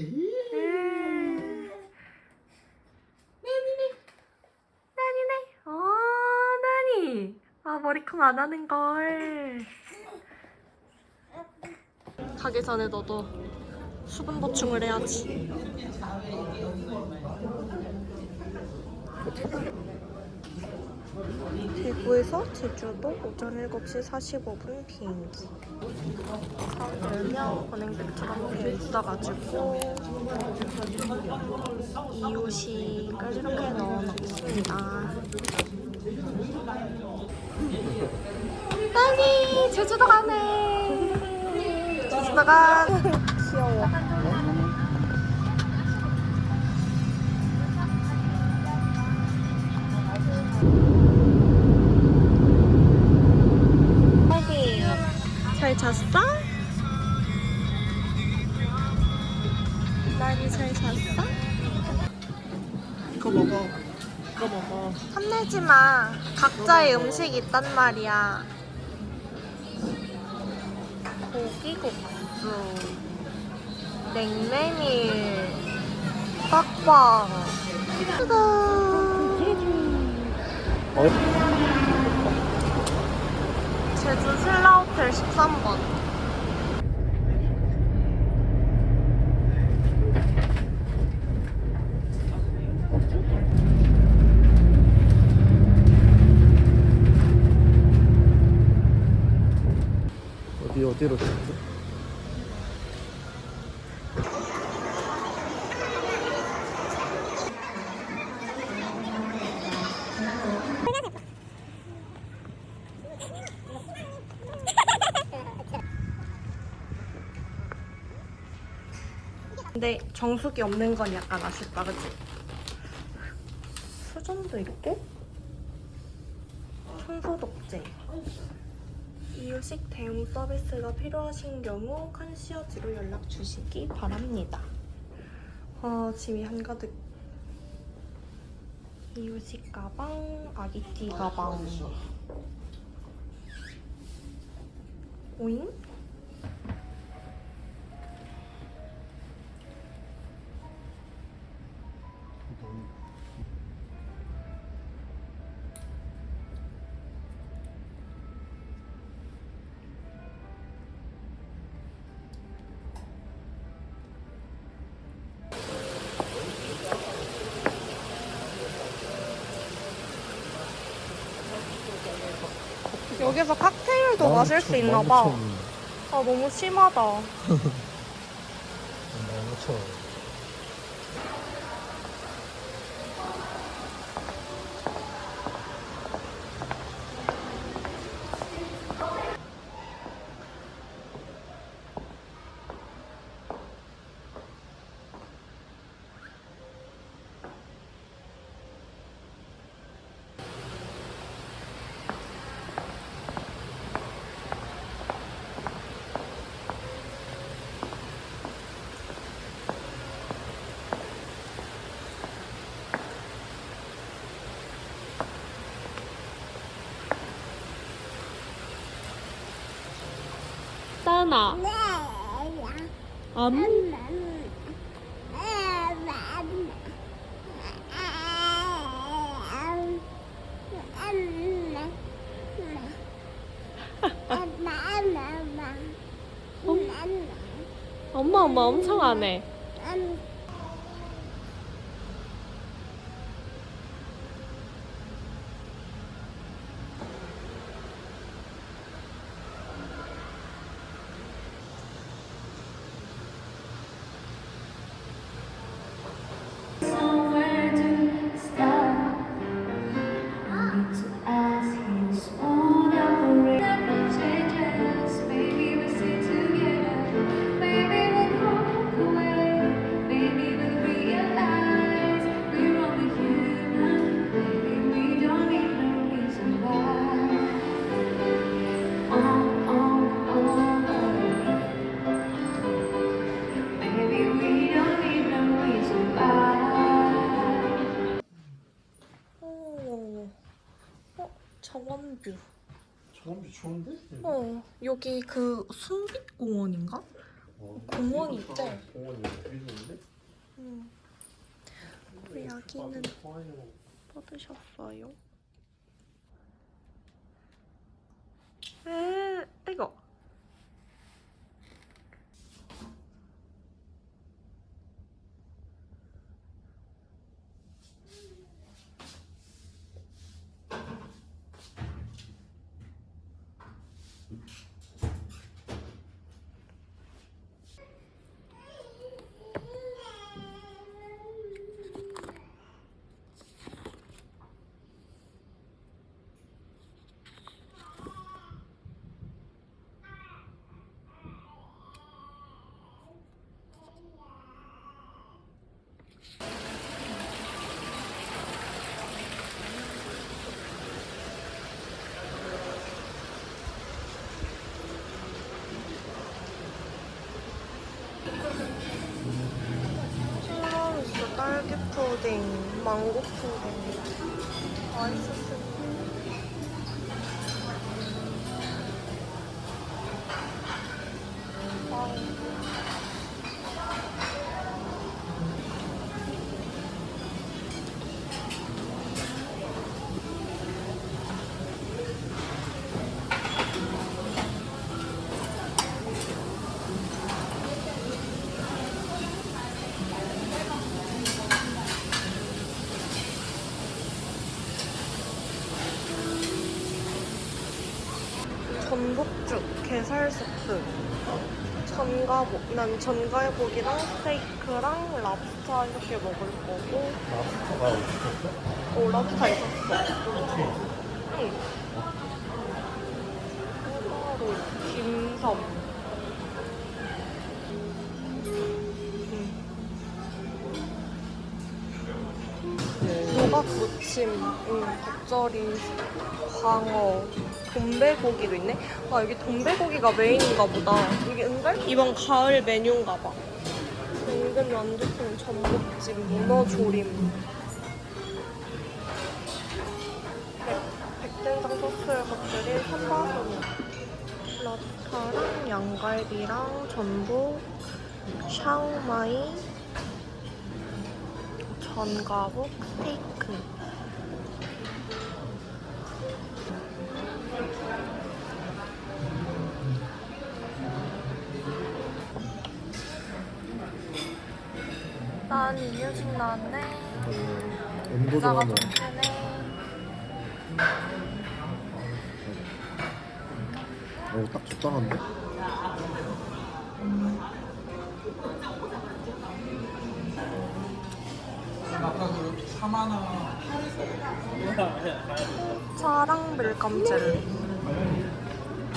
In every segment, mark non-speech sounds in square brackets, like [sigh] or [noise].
음. 나니네. 어, 나니. 아, 머리콩 안 하는 걸. 가기 전에 너도 수분 보충을 해야지. 대구에서 제주도 오전 7시 45분 비행기. 서울 열면 은행백처럼 돼 있어가지고 이유식을 이렇게 넣어놨습니다. 딸기 제주도 가네. 제주도 가. 잤어? 딸기 잘 잤어? 이거 먹어. 이거 먹어. 탐내지 마. 각자의 음식이 있단 말이야. 고기국수, 냉메밀, 빡빡. 짜잔. 제주 신라호텔 13번. 어디 어디로 근데 정수기 없는 건 약간 아쉽다, 그치? 수전도 있고 청소독제 이유식 대응 서비스가 필요하신 경우 컨시어지로 연락 주시기 바랍니다. 어, 짐이 한가득 이유식 가방, 아기띠 가방 오잉? 여기서 칵테일도 마실 수 있나 봐. 아 너무 심하다. [laughs] 따나. 암? 엄마 엄마 엄청 안 해. 뷰. 저건 좋은데? 어, 여기 그 순빛 공원인가? 공원이 있대. 공원이 되게 좋은데? 음. 우리 아기는 뻗으셨어요. 에, 이거. tirami수, 딸기 푸딩, 망고 푸딩. 맛있었어. 전복 전가복. 난 전갈고기랑 스테이크랑 랍스터 이렇게 먹을 거고. 랍스터가 어디 오, 랍스터 있었어. 응. 꼬바로, 김섬. 노각 무침, 응, 겉절이, 광어, 돈배고기도 있네? 아, 여기 돈배고기가 메인인가 보다. 여기 은갈? 이번 가을 메뉴인가 봐. 은근 완두콩 전복찜, 문어조림. 백, 백된장 소스를 곁들인 삼바소니. 라타랑 양갈비랑 전복, 샤오마이, 전가복, 스테이크. 난 이뮤직 나왔네. 온도 여자가 정하면 좀 크네. 어딱 적당한데? 차랑 밀감 젤리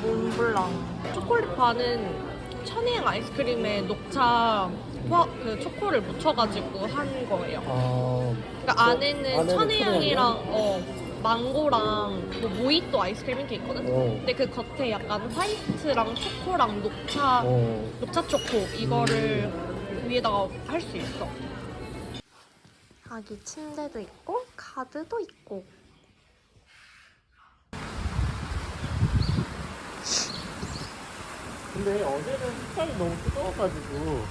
몬블랑 초콜릿 바는 천혜향 아이스크림에 녹차 포- 그 초코를 묻혀가지고 한 거예요 아 그러니까 안에는 안에는 천혜향이랑 어, 망고랑 뭐 모히또 아이스크림 이렇게 있거든? 어. 근데 그 겉에 약간 화이트랑 초코랑 녹차 어. 녹차 초코 이거를 위에다가 할 수 있어 아기 침대도 있고 카드도 있고 근데 어제는 색깔이 너무 뜨거워가지고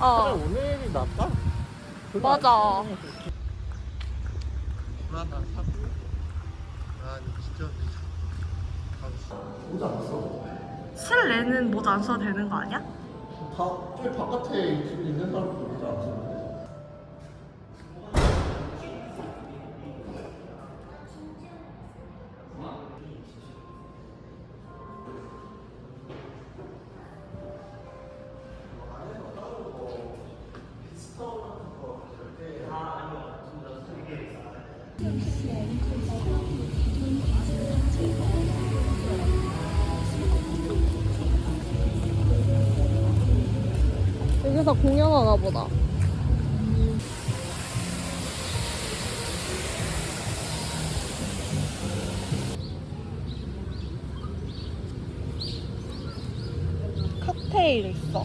어 차라리 오늘이 낫다? 별로 맞아. 안. 불안하 사고 아니 진짜 오지 않았어 실내는 모자 안 써도 되는 거 아니야? 다 저기 바깥에 있는 사람도 오지 않았어 여기서 공연하나 보다. 칵테일 있어.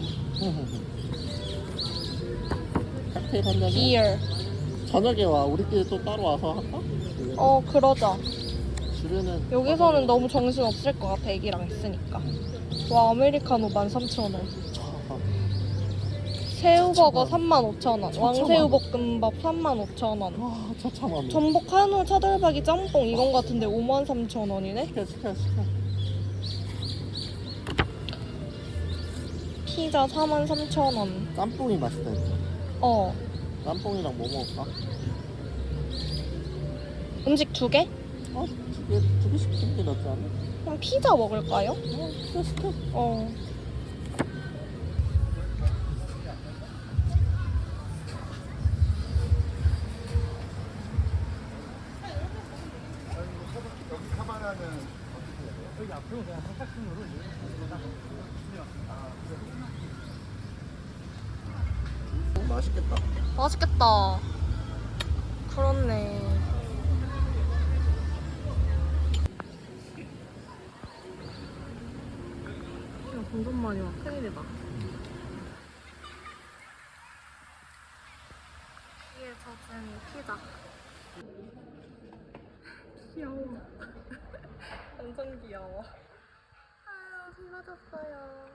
칵테일 한 잔에 비어. 저녁에 와 우리끼리 또 따로 와서 할까? 어, 그러자. 주변은 여기서는 너무 정신 없을 것 같아, 애기랑 있으니까. 와, 아메리카노 13,000원. 아, 새우버거 35,000원, 왕새우볶음밥 35,000원, 아 차차만 전복 한우 차돌박이 짬뽕 이건 같은데 53,000원이네? 시켜 시켜 시켜 피자 43,000원. 짬뽕이 맛있다 이거 어. 짬뽕이랑 뭐 먹을까? 음식 두 개? 어? 두 개 두 개씩 시키는 게 낫지 않아? 그럼 피자 먹을까요? 어 시켜 시켜 어. 맛있겠다 맛있겠다. 그렇네. 야, 점점 많이 와. 큰일이다. 피에 젖은 피자. 귀여워. [laughs] 완전 귀여워. 아유, 피 맞았어요.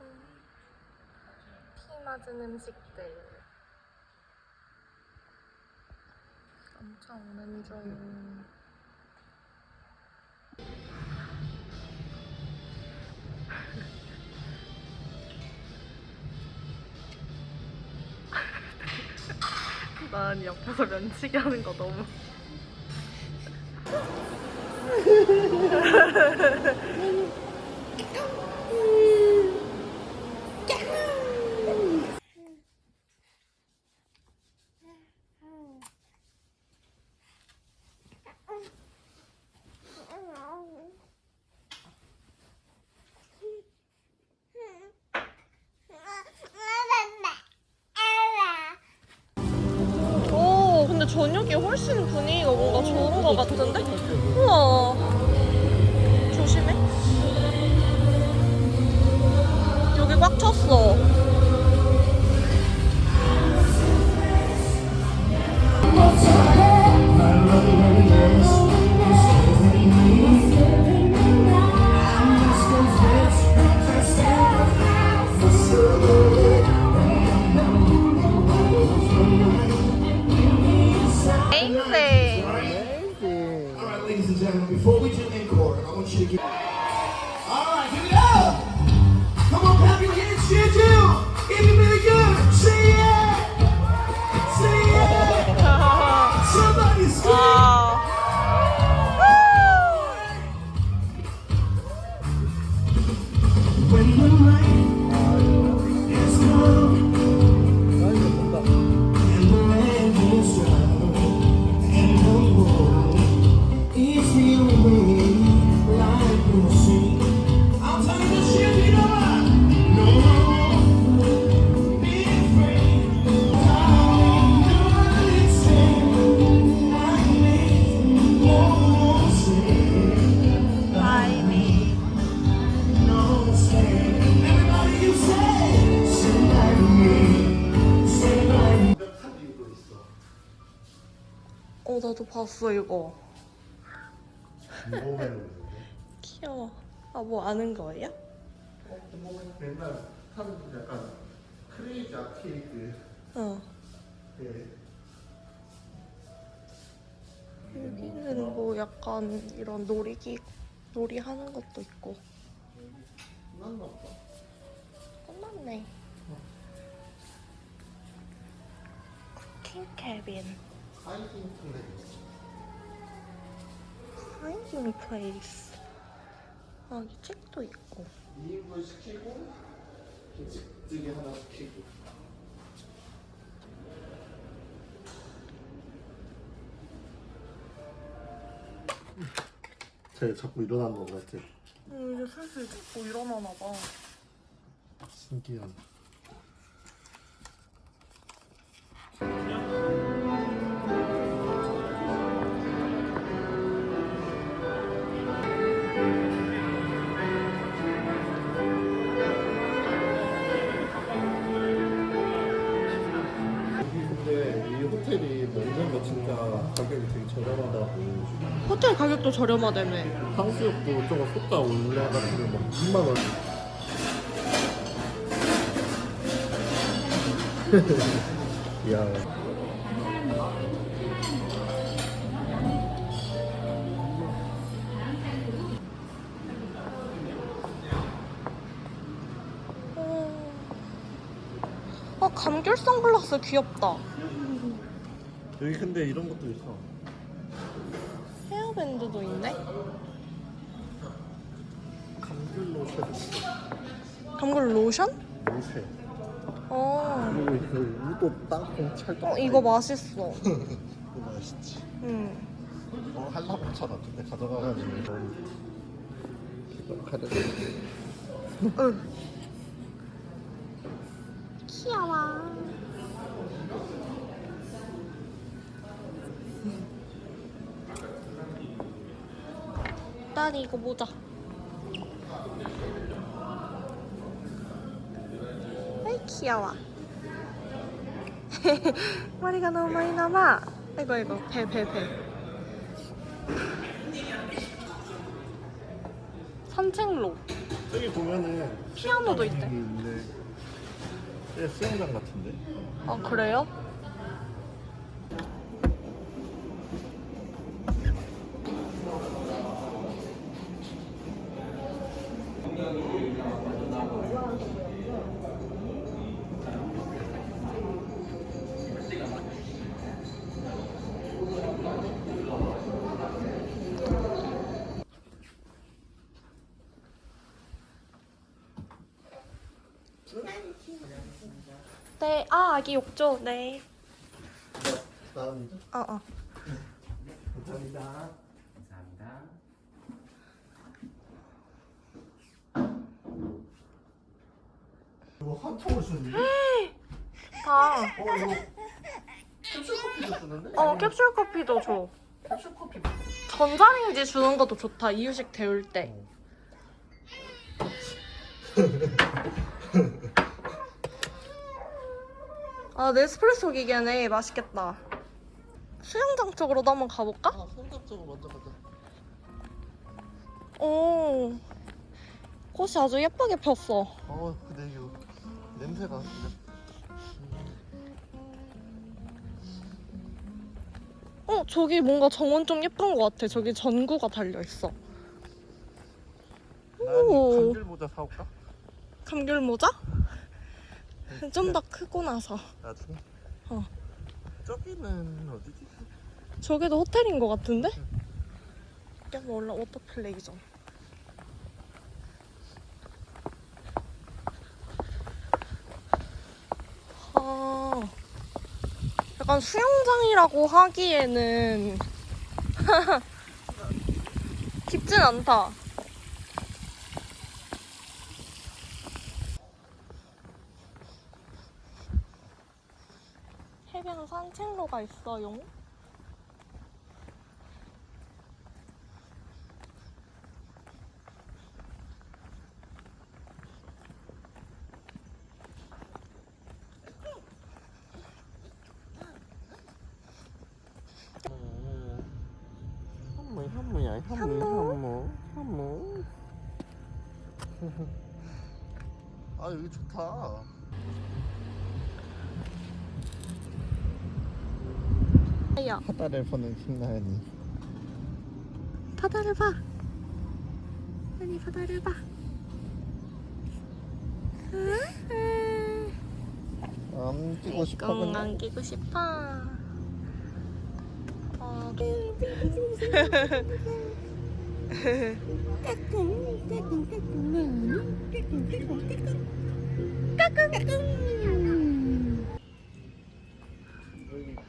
피 맞은 음식들. 엄청 중. [laughs] 난 옆에서 면치기 하는 거 너무. [laughs] 오, 근데 저녁이 훨씬 분위기가 뭔가 좋은 것 같은데? 우와. 조심해. 여기 꽉 찼어. 나도 봤어, 이거. 뭐 귀여워. 아, 뭐 아는 거예요? 어? 맨날 하는 약간 크레이지 아케이드 어. 예. 여기는 뭐 약간 이런 놀이기, 놀이 하는 것도 있고. 끝났나 보다 끝났네. 쿠킹 캐빈. 플레이스 하이딩 플레이스. 아, 여기 책도 있고. 2인분 시키고 김치찌개 하나 시키고 쟤 자꾸 일어나는 거 같아 음, 이제 슬슬 자꾸 일어나나 봐. 신기한 근 데이 호텔이 먹는 거 진짜 가격이 되게 저렴하다고 호텔 가격도 저렴하다며. 탕수육도 조금 쏟다 올라가지고 막 2만 원 [laughs] 야. 아 감귤 선글라스 귀엽다. 여기 근데 이런 것도 있어. 헤어밴드도 있네. 감귤 로션 있어. 감귤 로션? 로쉐. 어. 그리고 그 우도 땅콩 찰떡. 어 이거 맛있어. [laughs] 이거 맛있지. 응. 어 한라봉처럼 근데 가져가가지고 이거 가져. 응. 귀여워. 난 이거 모자. 아이 귀여워. [laughs] 머리가 너무 많이 남아. 이거 이거 배 배 배. 산책로. 저기 보면은 피아노도 있대. 수영 있는데 예, 수영장 같은데. 아 그래요? 욕조, 네. 나옵니다. 어 어. 감사합니다. 이거 한 통을 주는데? 다. 어 이거 캡슐 커피도 주는데? 어 캡슐 커피도 줘. 캡슐 커피. 전자레인지 주는 것도 좋다. 이유식 데울 때. [laughs] 아 네스프레소 기계네. 맛있겠다. 수영장 쪽으로도 한번 가볼까? 아 생각 쪽으로 먼저 가자. 오. 꽃이 아주 예쁘게 폈어. 어 근데 이거 냄새가 어 저기 뭔가 정원 좀 예쁜 것 같아. 저기 전구가 달려 있어. 난 오. 감귤 모자 사올까? 감귤 모자? 좀 더 크고 나서. 나중에. 어. 저기는 어디지? 저기도 호텔인 것 같은데? 야, 뭐 올라 워터플레이죠. 아, 약간 수영장이라고 하기에는 [laughs] 깊진 않다. 해변 산책로가 있어요. 현무 현무야. 현무 현무 현무 아 여기 좋다 야, 바다를 보는 김나연이 바다를 봐. 아니 바다를 봐. 안기고 싶어 꽁 근데 안기고 싶어. 어, [laughs] 여기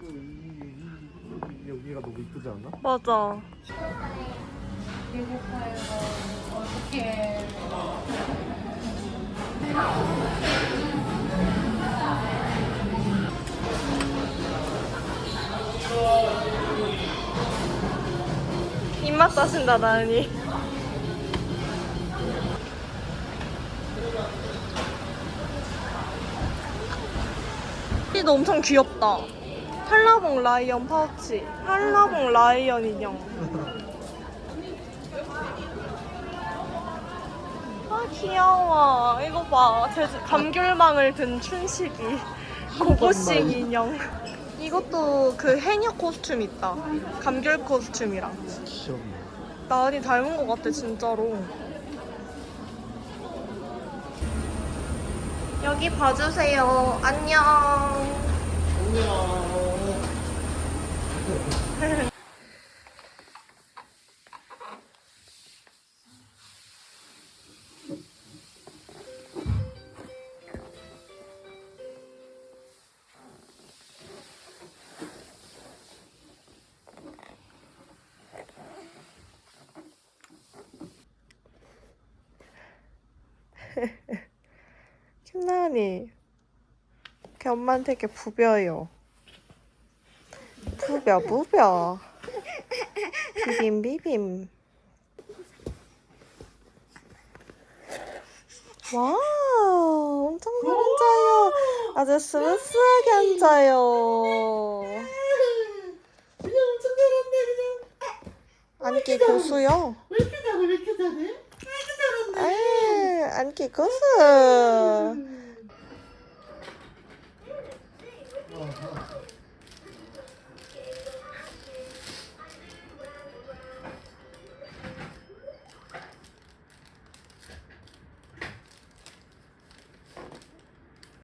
그 이- 이- 이쁘지 않아? 맞아. 입맛 따신다 나은이. 이도 엄청 귀엽다. 한라봉 라이언 파우치. 한라봉 라이언 인형. 아 귀여워. 이거 봐. 제 감귤망을 든 춘식이. 고고식 인형. 이것도 그 해녀 코스튬 있다. 감귤 코스튬이랑. 나은이 닮은 것 같아 진짜로. 여기 봐주세요. 안녕. 안녕. 김나은이. 걔 엄마한테 이렇게 부벼요. 부벼 부벼. 비빔 비빔. 와우, 엄청 잘 앉아요. 아주 스무스하게 앉아요. 앉기 고수요. 왜 이렇게 잘해 왜 이렇게 잘해? 왜 이렇게. 아, 앉기 고수.